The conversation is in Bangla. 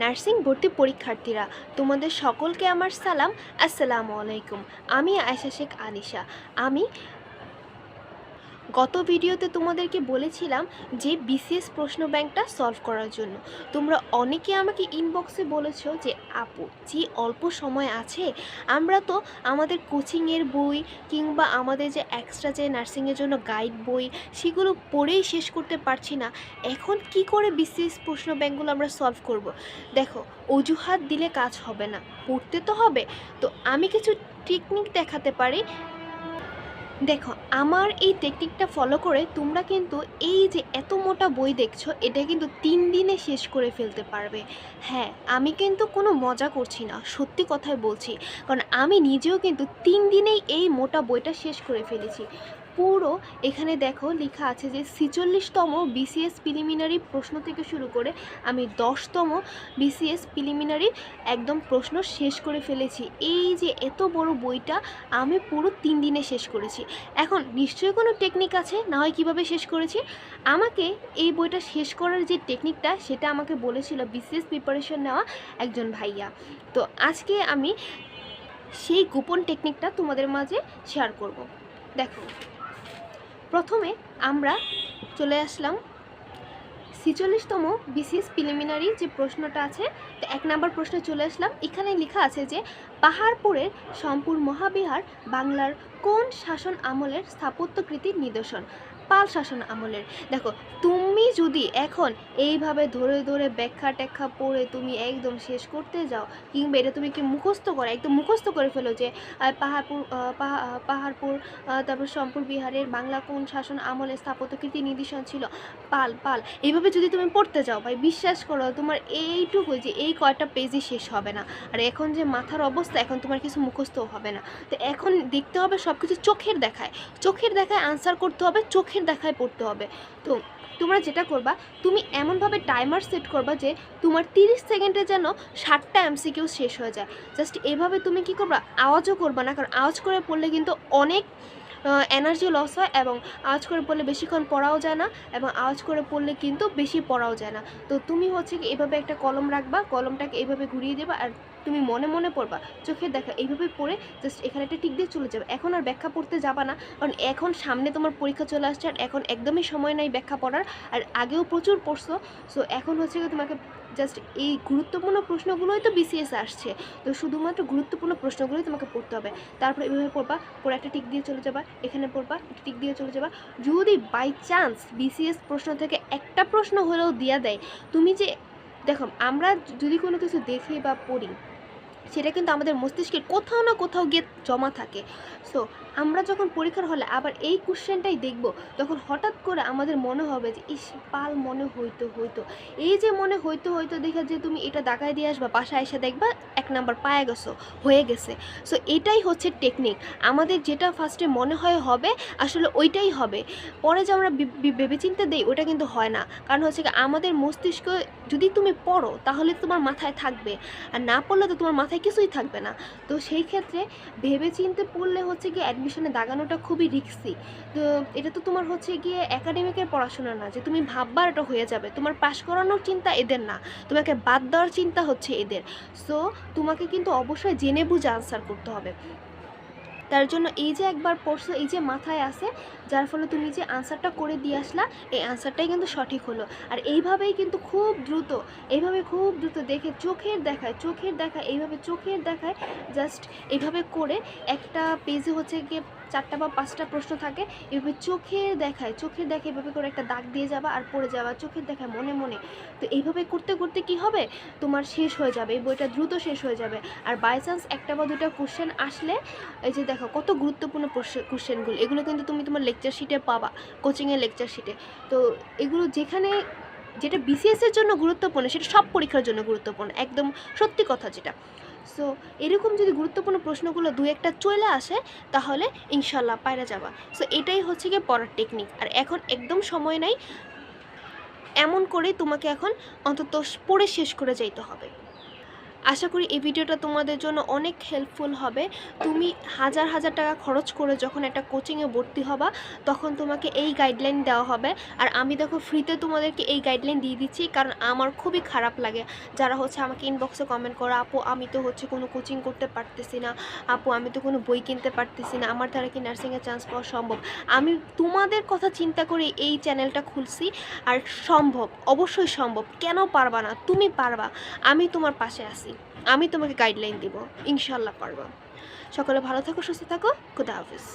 নার্সিং ভর্তি পরীক্ষার্থীরা তোমাদের সকলকে আমার সালাম। আসসালামু আলাইকুম। আমি আয়সা শেখ আনিশা। আমি গত ভিডিওতে তোমাদেরকে বলেছিলাম যে বিসিএস প্রশ্ন ব্যাংকটা সলভ করার জন্য। তোমরা অনেকে আমাকে ইনবক্সে বলেছ যে, আপু, যে অল্প সময় আছে, আমরা তো আমাদের কোচিংয়ের বই কিংবা আমাদের যে এক্সট্রা যে নার্সিংয়ের জন্য গাইড বই, সেগুলো পড়েই শেষ করতে পারছি না। এখন কি করে বিসিএস প্রশ্ন ব্যাংকগুলো আমরা সলভ করব? দেখো, অজুহাত দিলে কাজ হবে না, পড়তে তো হবে। তো আমি কিছু টেকনিক দেখাতে পারি। দেখো, আমার এই টেকনিকটা ফলো করে তোমরা কিন্তু এই যে এত মোটা বই দেখছ, এটা কিন্তু তিন দিনে শেষ করে ফেলতে পারবে। হ্যাঁ আমি কিন্তু কোনো মজা করছি না, সত্যি কথাই বলছি। কারণ আমি নিজেও কিন্তু তিন দিনেই এই মোটা বইটা শেষ করে ফেলেছি। পুরো এখানে দেখো লেখা আছে যে ছিচল্লিশতম বিসিএস প্রিলিমিনারি প্রশ্ন থেকে শুরু করে আমি দশতম বিসিএস প্রিলিমিনারি একদম প্রশ্ন শেষ করে ফেলেছি। এই যে এত বড় বইটা আমি পুরো তিন দিনে শেষ করেছি। এখন নিশ্চয়ই কোনো টেকনিক আছে? না হয় কীভাবে শেষ করেছি? আমাকে এই বইটা শেষ করার যে টেকনিকটা সেটা আমাকে বলেছিল বিসিএস প্রিপারেশন নেওয়া একজন ভাইয়া। তো আজকে আমি সেই গোপন টেকনিকটা তোমাদের মাঝে শেয়ার করব। দেখো। প্রথমে আমরা চলে আসলাম ছিচল্লিশতম বিসিএস প্রিলিমিনারি যে প্রশ্নটা আছে, তো এক নম্বর প্রশ্নে চলে আসলাম। এখানে লেখা আছে যে, পাহাড়পুরের সম্পূর্ণ মহাবিহার বাংলার কোন শাসন আমলের স্থাপত্যকৃতির নিদর্শন? পাল শাসন আমলের। দেখো, তুমি যদি এখন এইভাবে ধরে ধরে ব্যাখ্যা ট্যাখ্যা পড়ে তুমি একদম শেষ করতে যাও, কিংবা এটা তুমি কি মুখস্থ করো, একদম মুখস্থ করে ফেলো যে পাহাড়পুর পাহা- পাহাড়পুর তারপর সম্পুর বিহারের বাংলা কোন শাসন আমলের স্থাপত্যকৃতি নিদর্শন ছিল? পাল পাল। এইভাবে যদি তুমি পড়তে যাও, ভাই, বিশ্বাস করো, তোমার এইটুকু যে এই কয়টা পেজই শেষ হবে না। আর এখন যে মাথার অবস্থা, এখন তোমার কিছু মুখস্থও হবে না। তো এখন দেখতে হবে সব কিছু চোখের দেখায়। চোখের দেখায় আনসার করতে হবে চোখের দেখায় পড়তে হবে। তো তোমরা যেটা করবা, তুমি এমনভাবে টাইমার সেট করবা যে তোমার তিরিশ সেকেন্ডে যেন ষাটটা এমসিকিউ শেষ হয়ে যায়। জাস্ট এভাবে তুমি কি করবা? আওয়াজও করবা না, কারণ আওয়াজ করে পড়লে কিন্তু অনেক এনার্জি লস হয় এবং আওয়াজ করে পড়লে বেশিক্ষণ পড়াও যায় না এবং আওয়াজ করে পড়লে কিন্তু বেশি পড়াও যায় না। তো তুমি হচ্ছে কি এভাবে একটা কলম রাখবা, কলমটাকে এইভাবে ঘুরিয়ে দেবা আর তুমি মনে মনে পড়বা চোখের দেখা এইভাবে পড়ে জাস্ট এখানে একটা টিক দিয়ে চলে যাবে। এখন আর ব্যাখ্যা পড়তে যাবা না, কারণ এখন সামনে তোমার পরীক্ষা চলে আসছে আর এখন একদমই সময় নাই ব্যাখ্যা পড়ার, আর আগেও প্রচুর পড়ছো সো এখন হচ্ছে কি তোমাকে জাস্ট এই গুরুত্বপূর্ণ প্রশ্নগুলোই তো বিসিএস আসছে। তো শুধুমাত্র গুরুত্বপূর্ণ প্রশ্নগুলোই তোমাকে পড়তে হবে। তারপরে এভাবে পড়বা পরে একটা টিক দিয়ে চলে যাবা, এখানে পড়বা, একটা টিক দিয়ে চলে যাবা। যদি বাই চান্স বিসিএস প্রশ্ন থেকে একটা প্রশ্ন হলেও দিয়া দেয়, তুমি যে, দেখো, আমরা যদি কোনো কিছু দেখি বা পড়ি, সেটা কিন্তু আমাদের মস্তিষ্কের কোথাও না কোথাও গিয়ে জমা থাকে। সো আমরা যখন পরীক্ষার হলে আবার এই কোশ্চেনটাই দেখব, তখন হঠাৎ করে আমাদের মনে হবে যে, ইস, পাল মনে হইতো হইতো। এই যে মনে হইতো হইতো দেখে যে, তুমি এটা দাগায় দিয়ে আসবা, বাসায় এসে দেখবা, এক নাম্বার পায়ে গেছো, হয়ে গেছে। সো এটাই হচ্ছে টেকনিক আমাদের যেটা ফার্স্টে মনে হয় হবে, আসলে ওইটাই হবে। পরে যে আমরা ভেবেচিন্তে দেই ওটা কিন্তু হয় না। কারণ হচ্ছে কি আমাদের মস্তিষ্ক যদি তুমি পড়ো, তাহলে তোমার মাথায় থাকবে। আর না পড়লে তো তোমার মাথায় কিছুই থাকবে না। তো সেই ক্ষেত্রে ভেবে চিনতে পড়লে হচ্ছে গিয়ে অ্যাডমিশনে দাগানোটা খুবই রিক্সি তো এটা তো তোমার হচ্ছে গিয়ে একাডেমিকের পড়াশোনা না, যে তুমি ভাববার এটা হয়ে যাবে। তোমার পাশ করানোর চিন্তা এদের না, তোমাকে বাদ দেওয়ার চিন্তা হচ্ছে এদের। সো তোমাকে কিন্তু অবশ্যই জেনে বুঝে আনসার করতে হবে। তার জন্য এই যে একবার পড়ছো এই যে মাথায় আসে, যার ফলে তুমি যে আনসারটা করে দিয়ে আসলা, এই আনসারটাই কিন্তু সঠিক হলো। আর এইভাবেই কিন্তু খুব দ্রুত, এইভাবে খুব দ্রুত দেখে চোখের দেখায় চোখের দেখায়, এইভাবে চোখের দেখায় জাস্ট এইভাবে করে একটা পেজে হচ্ছে গিয়ে চারটা বা পাঁচটা প্রশ্ন থাকে, এভাবে চোখের দেখায়, চোখের দেখে এভাবে করে একটা দাগ দিয়ে যাবা আর পড়ে যাওয়া চোখের দেখায় মনে মনে। তো এইভাবে করতে করতে কি হবে? তোমার শেষ হয়ে যাবে, এই বইটা দ্রুত শেষ হয়ে যাবে। আর বাই চান্স একটা বা দুটো কোশ্চেন আসলে, এই যে দেখো কত গুরুত্বপূর্ণ কোশ্চেনগুলো এগুলো কিন্তু তুমি তোমার লেকচার শিটে পাবা কোচিংয়ের লেকচার শিটে তো এগুলো যেখানে, যেটা বিসিএসের জন্য গুরুত্বপূর্ণ, সেটা সব পরীক্ষার জন্য গুরুত্বপূর্ণ, একদম সত্যি কথা যেটা। সো এরকম যদি গুরুত্বপূর্ণ প্রশ্নগুলো দু একটা চলে আসে, তাহলে ইনশাল্লাহ পায়রা যাবা। সো এটাই হচ্ছে গিয়ে পড়ার টেকনিক আর এখন একদম সময় নাই। এমন করে তোমাকে এখন অন্তত পড়ে শেষ করে যাইতে হবে। আশা করি এই ভিডিওটা তোমাদের জন্য অনেক হেল্পফুল হবে। তুমি হাজার হাজার টাকা খরচ করে যখন একটা কোচিংয়ে ভর্তি হবা, তখন তোমাকে এই গাইডলাইন দেওয়া হবে। আর আমি দেখো ফ্রিতে তোমাদেরকে এই গাইডলাইন দিয়ে দিচ্ছি, কারণ আমার খুবই খারাপ লাগে। যারা হচ্ছে আমাকে ইনবক্সে কমেন্ট করো, আপু, আমি তো হচ্ছে কোনো কোচিং করতে পারতেছি না। আপু, আমি তো কোনো বই কিনতে পারতেছি না। আমার দ্বারা কি নার্সিংয়ে চান্স পাওয়া সম্ভব? আমি তোমাদের কথা চিন্তা করে এই চ্যানেলটা খুলছি, আর সম্ভব, অবশ্যই সম্ভব। কেন পারবা না? তুমি পারবা। আমি তোমার পাশে আছি। আমি তোমাকে গাইডলাইন দিব। ইনশাল্লাহ পারবা। সকলে ভালো থাকো সুস্থ থাকো। খুদা হাফিজ।